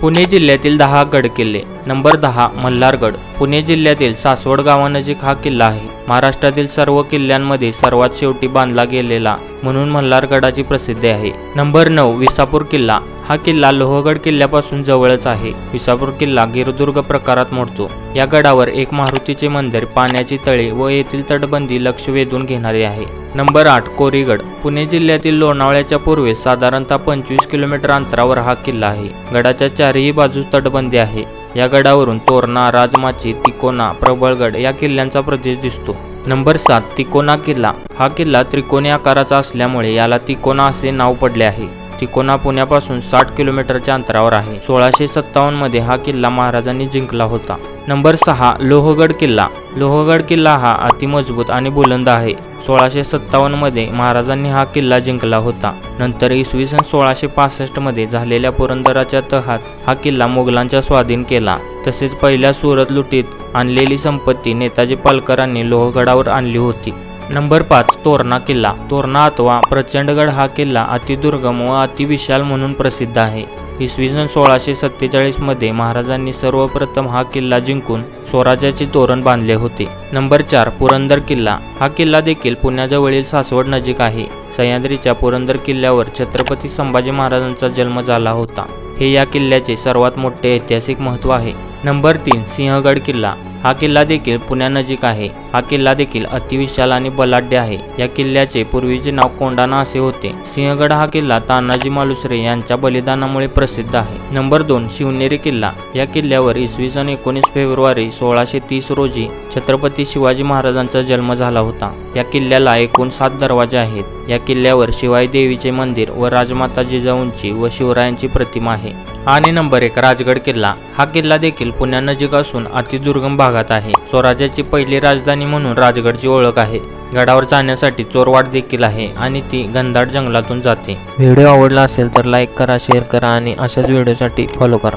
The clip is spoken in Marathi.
पुणे जिल्ह्यातील दहा गड किल्ले. नंबर दहा मल्हारगड. पुणे जिल्ह्यातील सासवड गावानजीक हा किल्ला आहे. महाराष्ट्रातील सर्व किल्ल्यांमध्ये सर्वात शेवटी बांधला गेलेला म्हणून मल्हारगडाची प्रसिद्धी आहे. नंबर नऊ विसापूर किल्ला. हा किल्ला लोहगड किल्ल्यापासून जवळच आहे. विसापूर किल्ला गिरदुर्ग प्रकारात मोडतो. या गडावर एक मारुतीचे मंदिर पाण्याची तळे व येथील तटबंदी लक्ष वेधून घेणारे आहे. नंबर आठ कोरीगड पुणे जिल्ह्यातील लोणावळ्याच्या पूर्वेस साधारणतः पंचवीस किलोमीटर अंतरावर हा किल्ला आहे. गडाच्या चारही बाजू तटबंदी आहे. या गडावरून तोरणा राजमाची तिकोना प्रबळगड या किल्ल्यांचा प्रदेश दिसतो. नंबर सात तिकोना किल्ला. हा किल्ला त्रिकोणी आकाराचा असल्यामुळे याला तिकोना असे नाव पडले आहे. तिकोना पुण्यापासून साठ किलोमीटरच्या अंतरावर आहे. सोळाशे सत्तावन्नमध्ये हा किल्ला महाराजांनी जिंकला होता. नंबर सहा लोहगड किल्ला. लोहगड किल्ला हा अतिमजबूत आणि बुलंद आहे. सोळाशे सत्तावन्नमध्ये महाराजांनी हा किल्ला जिंकला होता. नंतर इसवी सन सोळाशे पासष्टमध्ये झालेल्या पुरंदराच्या तहात हा किल्ला मोगलांच्या स्वाधीन केला. तसेच पहिल्या सुरत लुटीत आणलेली संपत्ती नेताजी पालकरांनी लोहगडावर आणली होती. नंबर पाच तोरणा किल्ला. तोरणा अथवा प्रचंडगड हा किल्ला अतिदुर्गम व अतिविशाल म्हणून प्रसिद्ध आहे. इसवी सन सोळाशे सत्तेचाळीसमध्ये महाराजांनी सर्वप्रथम हा किल्ला जिंकून स्वराज्याचे तोरण बांधले होते. नंबर चार पुरंदर किल्ला. हा किल्ला देखील पुण्याजवळील सासवड नजीक आहे. सह्याद्रीच्या पुरंदर किल्ल्यावर छत्रपती संभाजी महाराजांचा जन्म झाला होता. हे या किल्ल्याचे सर्वात मोठे ऐतिहासिक महत्त्व आहे. नंबर तीन सिंहगड किल्ला. हा किल्ला देखील पुण्यानजीक आहे. हा किल्ला देखील अतिविशाल आणि बलाढ्य आहे. या किल्ल्याचे पूर्वीचे नाव कोंडाणा असे होते. सिंहगड हा किल्ला तानाजी मालुसरे यांच्या बलिदानामुळे प्रसिद्ध आहे. नंबर दोन शिवनेरी किल्ला. या किल्ल्यावर इसवी सन एकोणीस फेब्रुवारी सोळाशे तीस रोजी छत्रपती शिवाजी महाराजांचा जन्म झाला होता. या किल्ल्याला एकूण सात दरवाजे आहेत. या किल्ल्यावर शिवाई देवीचे मंदिर व राजमाता जिजाऊंची व शिवरायांची प्रतिमा आहे. आणि नंबर एक राजगड किल्ला. हा किल्ला देखील पुण्यानजीक असून अतिदुर्गम भागात आहे. स्वराज्याची पहिली राजधानी म्हणून राजगडची ओळख आहे. गडावर जाण्यासाठी चोरवाट देखील आहे आणि ती घनदाट जंगलातून जाते. व्हिडिओ आवडला असेल तर लाईक करा शेअर करा आणि अशाच व्हिडिओसाठी फॉलो करा.